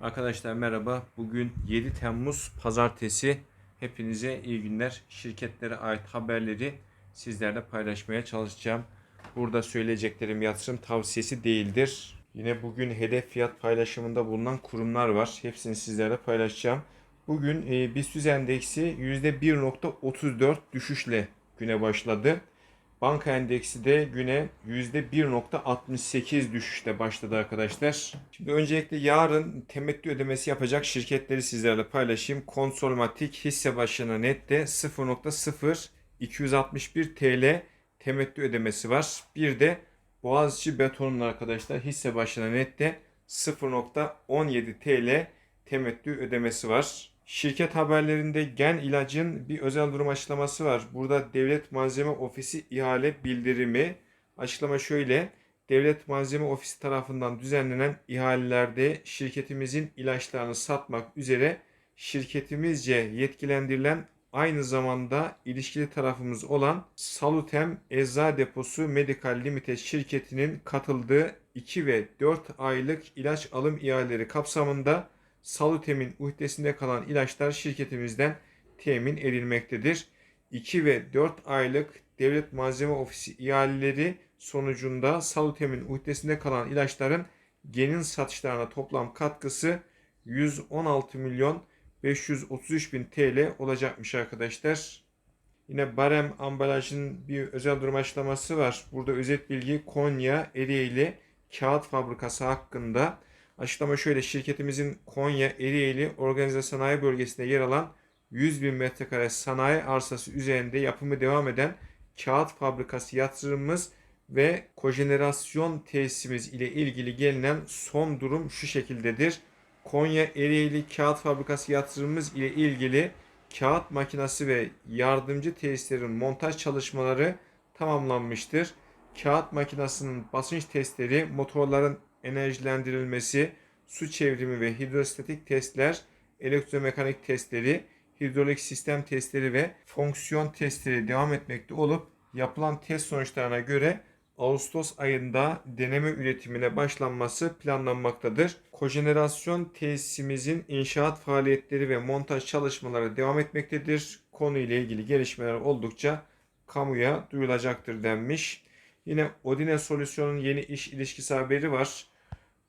Arkadaşlar merhaba. Bugün 7 Temmuz Pazartesi. Hepinize iyi günler. Şirketlere ait haberleri sizlerle paylaşmaya çalışacağım. Burada söyleyeceklerim yatırım tavsiyesi değildir. Yine bugün hedef fiyat paylaşımında bulunan kurumlar var. Hepsini sizlerle paylaşacağım. Bugün e, BIST endeksi %1.34 düşüşle güne başladı. Banka endeksi de güne %1.68 düşüşle başladı arkadaşlar. Şimdi öncelikle yarın temettü ödemesi yapacak şirketleri sizlerle paylaşayım. Konsolmatik hisse başına nette 0.0261 TL temettü ödemesi var. Bir de Boğaziçi Beton'un arkadaşlar hisse başına nette 0.17 TL temettü ödemesi var. Şirket haberlerinde Gen İlac'ın bir özel durum açıklaması var. Burada Devlet Malzeme Ofisi ihale bildirimi. Açıklama şöyle. Devlet Malzeme Ofisi tarafından düzenlenen ihalelerde şirketimizin ilaçlarını satmak üzere şirketimizce yetkilendirilen aynı zamanda ilişkili tarafımız olan Salutem Ecza Deposu Medical Limited şirketinin katıldığı 2 ve 4 aylık ilaç alım ihaleleri kapsamında Salutem'in uhdesinde kalan ilaçlar şirketimizden temin edilmektedir. 2 ve 4 aylık Devlet Malzeme Ofisi ihaleleri sonucunda Salutem'in uhdesinde kalan ilaçların genin satışlarına toplam katkısı 116 milyon 533 bin TL olacakmış arkadaşlar. Yine Barem ambalajın bir özel durum açıklaması var. Burada özet bilgi Konya Ereğli Kağıt Fabrikası hakkında. Açıklama şöyle şirketimizin Konya Ereğli Organize Sanayi Bölgesi'nde yer alan 100 bin metrekare sanayi arsası üzerinde yapımı devam eden kağıt fabrikası yatırımımız ve kojenerasyon tesisimiz ile ilgili gelinen son durum şu şekildedir. Konya Ereğli Kağıt Fabrikası yatırımımız ile ilgili kağıt makinesi ve yardımcı tesislerin montaj çalışmaları tamamlanmıştır. Kağıt makinesinin basınç testleri, motorların enerjilendirilmesi, su çevrimi ve hidrostatik testler, elektromekanik testleri, hidrolik sistem testleri ve fonksiyon testleri devam etmekte olup yapılan test sonuçlarına göre Ağustos ayında deneme üretimine başlanması planlanmaktadır. Kojenerasyon tesisimizin inşaat faaliyetleri ve montaj çalışmaları devam etmektedir. Konuyla ilgili gelişmeler oldukça kamuya duyulacaktır denmiş. Yine Odine Solüsyon'un yeni iş ilişkisi haberi var.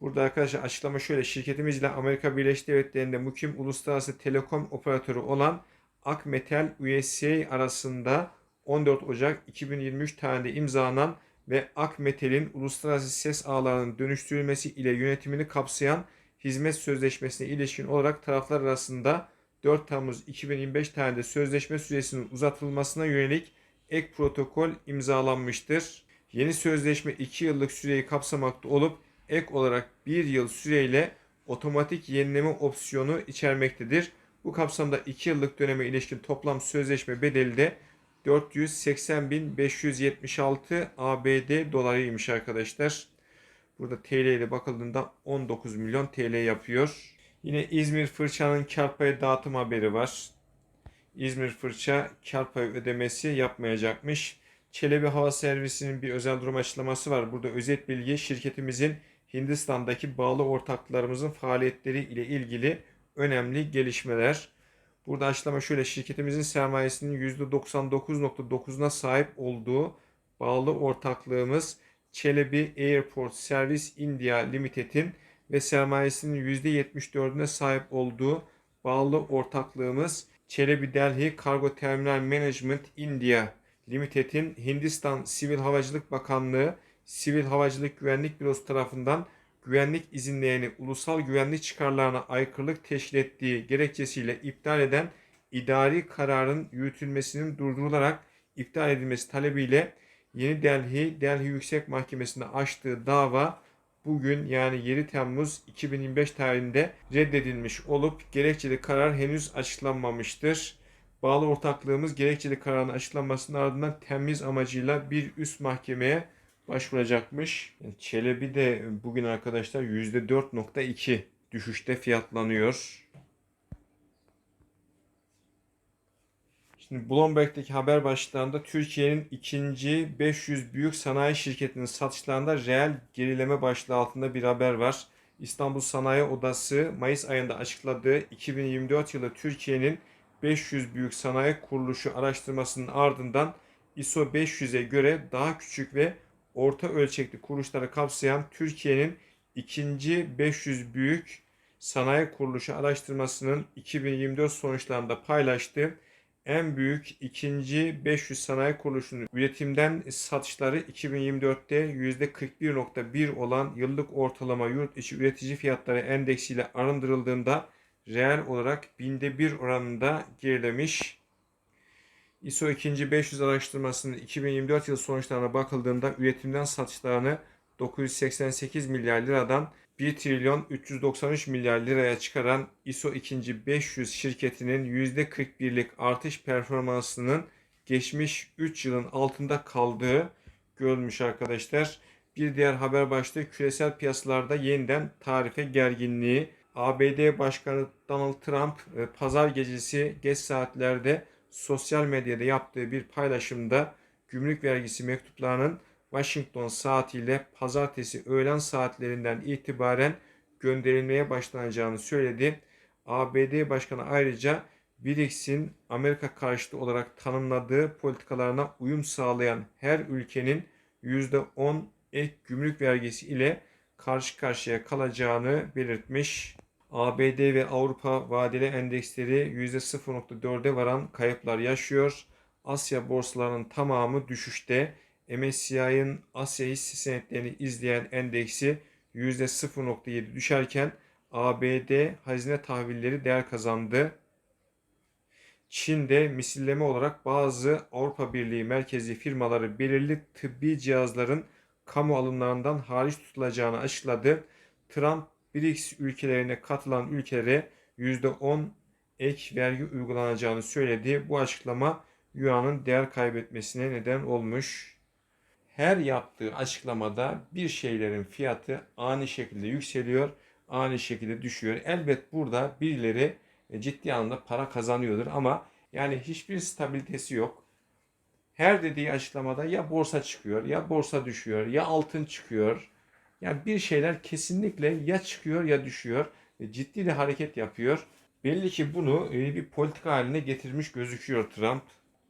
Burada arkadaşlar açıklama şöyle. Şirketimizle Amerika Birleşik Devletleri'nde mukim uluslararası telekom operatörü olan Akmetal USA arasında 14 Ocak 2023 tarihinde imzalanan ve Akmetal'in uluslararası ses ağlarının dönüştürülmesi ile yönetimini kapsayan hizmet sözleşmesine ilişkin olarak taraflar arasında 4 Temmuz 2025 tarihinde sözleşme süresinin uzatılmasına yönelik ek protokol imzalanmıştır. Yeni sözleşme 2 yıllık süreyi kapsamakta olup ek olarak 1 yıl süreyle otomatik yenileme opsiyonu içermektedir. Bu kapsamda 2 yıllık döneme ilişkin toplam sözleşme bedeli de 480.576 ABD dolarıymış arkadaşlar. Burada TL ile bakıldığında 19 milyon TL yapıyor. Yine İzmir Fırça'nın kar payı dağıtım haberi var. İzmir Fırça kar payı ödemesi yapmayacakmış. Çelebi Hava Servisi'nin bir özel durum açıklaması var. Burada özet bilgi şirketimizin Hindistan'daki bağlı ortaklarımızın faaliyetleri ile ilgili önemli gelişmeler. Burada açıklama şöyle şirketimizin sermayesinin %99.9'una sahip olduğu bağlı ortaklığımız Çelebi Airport Service India Limited'in ve sermayesinin %74'üne sahip olduğu bağlı ortaklığımız Çelebi Delhi Cargo Terminal Management India Limited'in Hindistan Sivil Havacılık Bakanlığı Sivil Havacılık Güvenlik Bürosu tarafından güvenlik izinlerini ulusal güvenlik çıkarlarına aykırılık teşkil ettiği gerekçesiyle iptal eden idari kararın yürütülmesinin durdurularak iptal edilmesi talebiyle Yeni Delhi, Delhi Yüksek Mahkemesi'nde açtığı dava bugün yani 7 Temmuz 2025 tarihinde reddedilmiş olup gerekçeli karar henüz açıklanmamıştır. Bağlı ortaklığımız gerekçeli kararın açıklanmasının ardından temiz amacıyla bir üst mahkemeye başvuracakmış. Çelebi de bugün arkadaşlar %4.2 düşüşte fiyatlanıyor. Şimdi Bloomberg'deki haber başlıklarında Türkiye'nin ikinci 500 büyük sanayi şirketinin satışlarında reel gerileme başlığı altında bir haber var. İstanbul Sanayi Odası Mayıs ayında açıkladığı 2024 yılı Türkiye'nin 500 büyük sanayi kuruluşu araştırmasının ardından ISO 500'e göre daha küçük ve orta ölçekli kuruluşları kapsayan Türkiye'nin ikinci 500 büyük sanayi kuruluşu araştırmasının 2024 sonuçlarında paylaştığı en büyük ikinci 500 sanayi kuruluşunun üretimden satışları 2024'te %41.1 olan yıllık ortalama yurt içi üretici fiyatları endeksiyle arındırıldığında reel olarak binde bir oranında gerilemiş. ISO 2. 500 araştırmasının 2024 yıl sonuçlarına bakıldığında üretimden satışlarını 988 milyar liradan 1 trilyon 393 milyar liraya çıkaran ISO 2. 500 şirketinin %41'lik artış performansının geçmiş 3 yılın altında kaldığı görülmüş arkadaşlar. Bir diğer haber başlığı küresel piyasalarda yeniden tarife gerginliği. ABD Başkanı Donald Trump e, pazar gecesi geç saatlerde sosyal medyada yaptığı bir paylaşımda gümrük vergisi mektuplarının Washington saatiyle pazartesi öğlen saatlerinden itibaren gönderilmeye başlanacağını söyledi. ABD Başkanı ayrıca BRICS'in Amerika karşıtı olarak tanımladığı politikalarına uyum sağlayan her ülkenin %10 ek gümrük vergisi ile karşı karşıya kalacağını belirtmiş. ABD ve Avrupa vadeli endeksleri %0.4'e varan kayıplar yaşıyor. Asya borsalarının tamamı düşüşte. MSCI'ın Asya hisse senetlerini izleyen endeksi %0.7 düşerken ABD hazine tahvilleri değer kazandı. Çin'de misilleme olarak bazı Avrupa Birliği merkezi firmaları belirli tıbbi cihazların kamu alımlarından hariç tutulacağını açıkladı. Trump BRICS ülkelerine katılan ülkelere %10 ek vergi uygulanacağını söyledi. Bu açıklama Yuan'ın değer kaybetmesine neden olmuş. Her yaptığı açıklamada bir şeylerin fiyatı ani şekilde yükseliyor, ani şekilde düşüyor. Elbet burada birileri ciddi anlamda para kazanıyordur ama yani hiçbir stabilitesi yok. Her dediği açıklamada ya borsa çıkıyor, ya borsa düşüyor, ya altın çıkıyor. Yani bir şeyler kesinlikle ya çıkıyor ya düşüyor. Ciddi de hareket yapıyor. Belli ki bunu e, bir politika haline getirmiş gözüküyor Trump.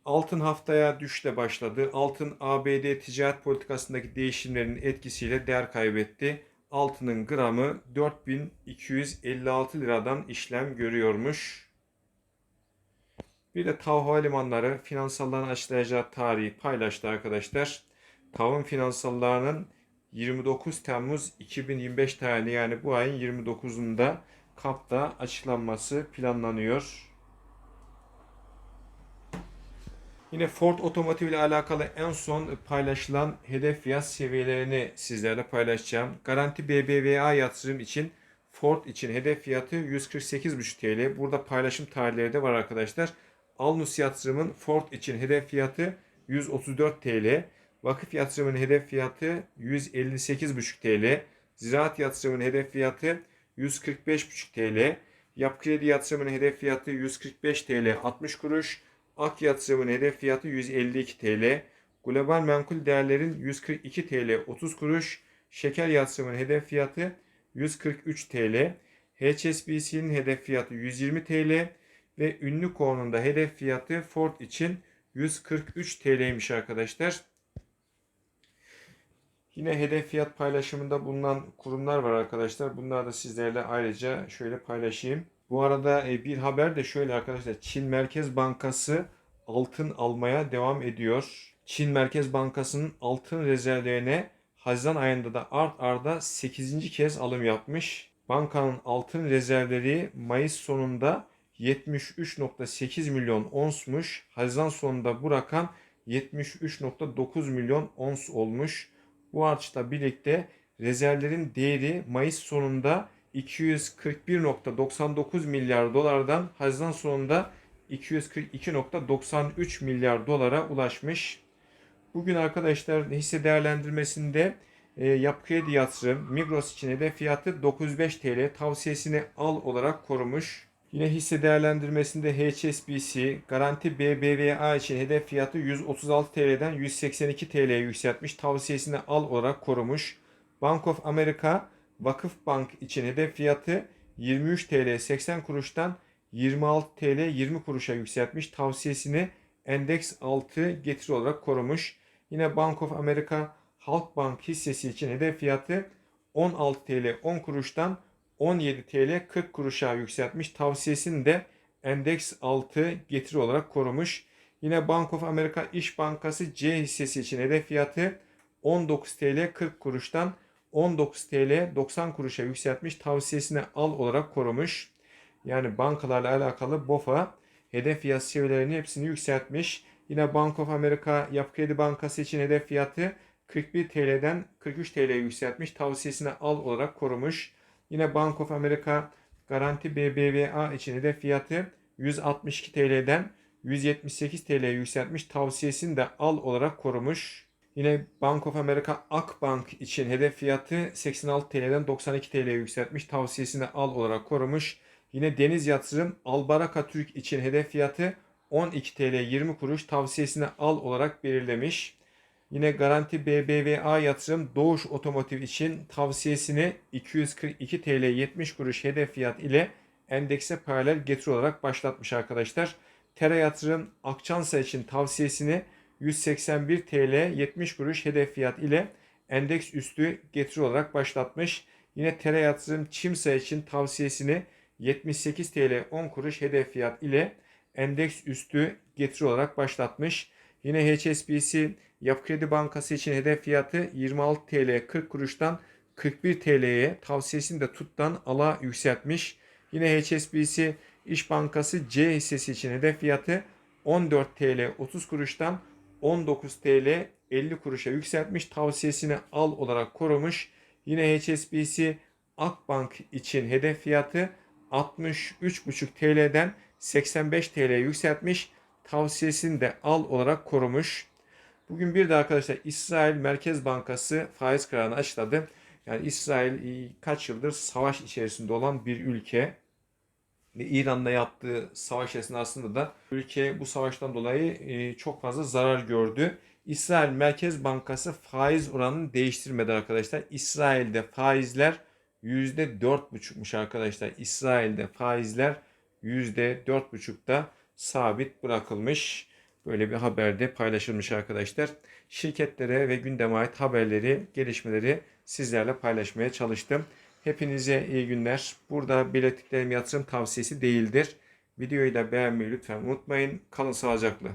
Altın haftaya düşle başladı. Altın ABD ticaret politikasındaki değişimlerin etkisiyle değer kaybetti. Altının gramı 4256 liradan işlem görüyormuş. Bir de TAV Havalimanları finansalların açıklayacağı tarihi paylaştı arkadaşlar. TAV'ın finansallarının 29 Temmuz 2025 tarihinde yani bu ayın 29'unda KAP'ta açıklanması planlanıyor. Yine Ford Otomotiv ile alakalı en son paylaşılan hedef fiyat seviyelerini sizlerle paylaşacağım. Garanti BBVA yatırım için Ford için hedef fiyatı 148,5 TL. Burada paylaşım tarihleri de var arkadaşlar. Alnus yatırımın Ford için hedef fiyatı 134 TL. Vakıf yatırımının hedef fiyatı 158,5 TL. Ziraat yatırımının hedef fiyatı 145,5 TL. Yap kredi yatırımının hedef fiyatı 145 TL 60 kuruş. Ak yatırımın hedef fiyatı 152 TL. Global menkul değerlerin 142 TL 30 kuruş. Şeker yatırımının hedef fiyatı 143 TL. HSBC'nin hedef fiyatı 120 TL ve ünlü konunda hedef fiyatı Ford için 143 TL'ymiş arkadaşlar. Yine hedef fiyat paylaşımında bulunan kurumlar var arkadaşlar. Bunları da sizlerle ayrıca şöyle paylaşayım. Bu arada e, bir haber de şöyle arkadaşlar. Çin Merkez Bankası altın almaya devam ediyor. Çin Merkez Bankası'nın altın rezervlerine Haziran ayında da art arda 8. kez alım yapmış. Bankanın altın rezervleri Mayıs sonunda 73.8 milyon onsmuş. Haziran sonunda bu rakam 73.9 milyon ons olmuş. Bu artışla birlikte rezervlerin değeri Mayıs sonunda 241.99 milyar dolardan Haziran sonunda 242.93 milyar dolara ulaşmış. Bugün arkadaşlar hisse değerlendirmesinde e, Yapı Kredi Yatırım Migros için hedef fiyatı 905 TL tavsiyesini al olarak korumuş. Yine hisse değerlendirmesinde HSBC Garanti BBVA için hedef fiyatı 136 TL'den 182 TL'ye yükseltmiş. Tavsiyesini al olarak korumuş. Bank of America Vakıf Bank için hedef fiyatı 23 TL 80 kuruştan 26 TL 20 kuruşa yükseltmiş. Tavsiyesini endeks 6 getiri olarak korumuş. Yine Bank of America Halkbank hissesi için hedef fiyatı 16 TL 10 kuruştan 17 TL 40 kuruşa yükseltmiş. Tavsiyesini de endeks 6 getiri olarak korumuş. Yine Bank of America İş Bankası C hissesi için hedef fiyatı 19 TL 40 kuruştan 19 TL 90 kuruşa yükseltmiş. Tavsiyesini al olarak korumuş. Yani bankalarla alakalı BOFA hedef fiyat seviyelerini hepsini yükseltmiş. Yine Bank of America Yapı Kredi Bankası için hedef fiyatı 41 TL'den 43 TL'ye yükseltmiş. Tavsiyesini al olarak korumuş. Yine Bank of America Garanti BBVA için hedef fiyatı 162 TL'den 178 TL'ye yükseltmiş. Tavsiyesini de al olarak korumuş. Yine Bank of America Akbank için hedef fiyatı 86 TL'den 92 TL'ye yükseltmiş. Tavsiyesini al olarak korumuş. Yine Deniz Yatırım Albaraka Türk için hedef fiyatı 12 TL 20 kuruş tavsiyesini al olarak belirlemiş. Yine Garanti BBVA Yatırım Doğuş Otomotiv için tavsiyesini 242 TL 70 kuruş hedef fiyat ile endekse paralel getiri olarak başlatmış arkadaşlar. Tera Yatırım Akçansa için tavsiyesini 181 TL 70 kuruş hedef fiyat ile endeks üstü getiri olarak başlatmış. Yine Tera Yatırım Çimsa için tavsiyesini 78 TL 10 kuruş hedef fiyat ile endeks üstü getiri olarak başlatmış. Yine HSBC Yapı Kredi Bankası için hedef fiyatı 26 TL 40 kuruştan 41 TL'ye tavsiyesini de tuttan ala yükseltmiş. Yine HSBC İş Bankası C hissesi için hedef fiyatı 14 TL 30 kuruştan 19 TL 50 kuruşa yükseltmiş. Tavsiyesini al olarak korumuş. Yine HSBC Akbank için hedef fiyatı 63,5 TL'den 85 TL'ye yükseltmiş. Tavsiyesini de al olarak korumuş. Bugün bir de arkadaşlar İsrail Merkez Bankası faiz kararını açıkladı. Yani İsrail e, kaç yıldır savaş içerisinde olan bir ülke. Ve İran'la yaptığı savaş esnasında da ülke bu savaştan dolayı e, çok fazla zarar gördü. İsrail Merkez Bankası faiz oranını değiştirmedi arkadaşlar. İsrail'de faizler %4,5'muş arkadaşlar. İsrail'de faizler %4,5'da sabit bırakılmış. Böyle bir haberde paylaşılmış arkadaşlar. Şirketlere ve gündeme ait haberleri, gelişmeleri sizlerle paylaşmaya çalıştım. Hepinize iyi günler. Burada belirttiklerim yatırım tavsiyesi değildir. Videoyu da beğenmeyi lütfen unutmayın. Kalın sağlıcakla.